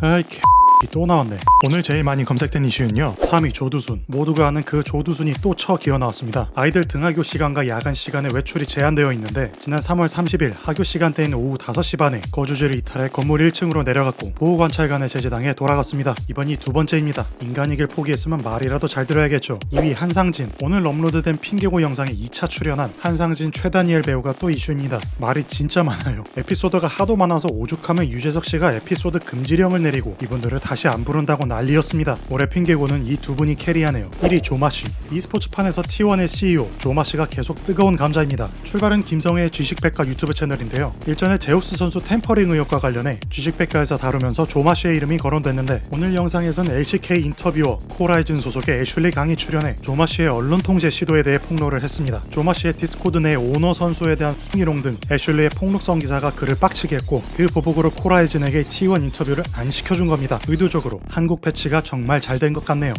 아이 개... 또 나왔네. 오늘 제일 많이 검색된 이슈는요. 3위 조두순. 모두가 아는 그 조두순이 또 쳐 기어 나왔습니다. 아이들 등하교 시간과 야간 시간에 외출이 제한되어 있는데 지난 3월 30일 하교 시간대인 오후 5시 반에 거주지를 이탈해 건물 1층으로 내려갔고 보호관찰관의 제재당해 돌아갔습니다. 이번이 두 번째입니다. 인간이길 포기했으면 말이라도 잘 들어야겠죠. 2위 한상진. 오늘 업로드된 핑계고 영상에 2차 출연한 한상진 최다니엘 배우가 또 이슈입니다. 말이 진짜 많아요. 에피소드가 하도 많아서 오죽하면 유재석 씨가 에피소드 금지령을 내리고 이분들을 다시 안 부른다고 난리였습니다. 올해 핑계고는 이 두 분이 캐리하네요. 1위 조마 씨. e스포츠판에서 T1의 CEO 조마 씨가 계속 뜨거운 감자입니다. 출발은 김성애의 주식백과 유튜브 채널인데요. 일전에 제우스 선수 템퍼링 의혹과 관련해 주식백과에서 다루면서 조마 씨의 이름이 거론됐는데 오늘 영상에선 LCK 인터뷰어 코라이즌 소속의 애슐리 강이 출연해 조마 씨의 언론 통제 시도에 대해 폭로를 했습니다. 조마 씨의 디스코드 내 오너 선수에 대한 흥미롱 등 애슐리의 폭로성 기사가 그를 빡치게 했고 그 보복으로 코라이즌에게 T1 인터뷰를 안 시켜준 겁니다. 의도적으로 한국 패치가 정말 잘 된 것 같네요.